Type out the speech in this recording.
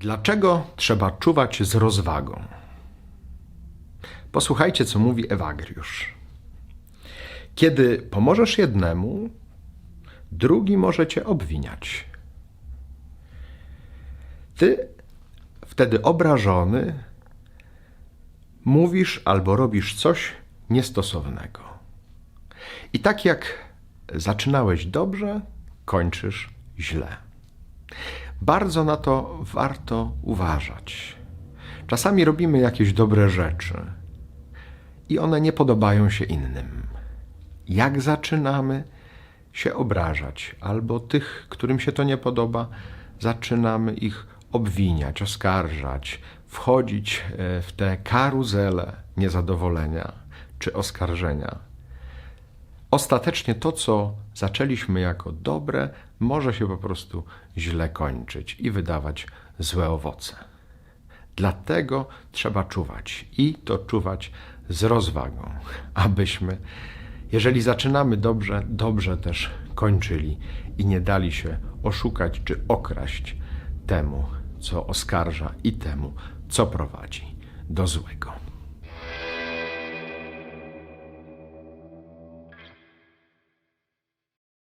Dlaczego trzeba czuwać z rozwagą? Posłuchajcie, co mówi Ewagriusz. Kiedy pomożesz jednemu, drugi może cię obwiniać. Ty wtedy obrażony mówisz albo robisz coś niestosownego. I tak jak zaczynałeś dobrze, kończysz źle. Bardzo na to warto uważać. Czasami robimy jakieś dobre rzeczy i one nie podobają się innym. Jak zaczynamy się obrażać, albo tych, którym się to nie podoba, zaczynamy ich obwiniać, oskarżać, wchodzić e, w tę karuzelę niezadowolenia czy oskarżenia. Ostatecznie to, co zaczęliśmy jako dobre, może się po prostu źle kończyć i wydawać złe owoce. Dlatego trzeba czuwać i to czuwać z rozwagą, abyśmy, jeżeli zaczynamy dobrze, dobrze też kończyli i nie dali się oszukać czy okraść temu, co oskarża i temu, co prowadzi do złego.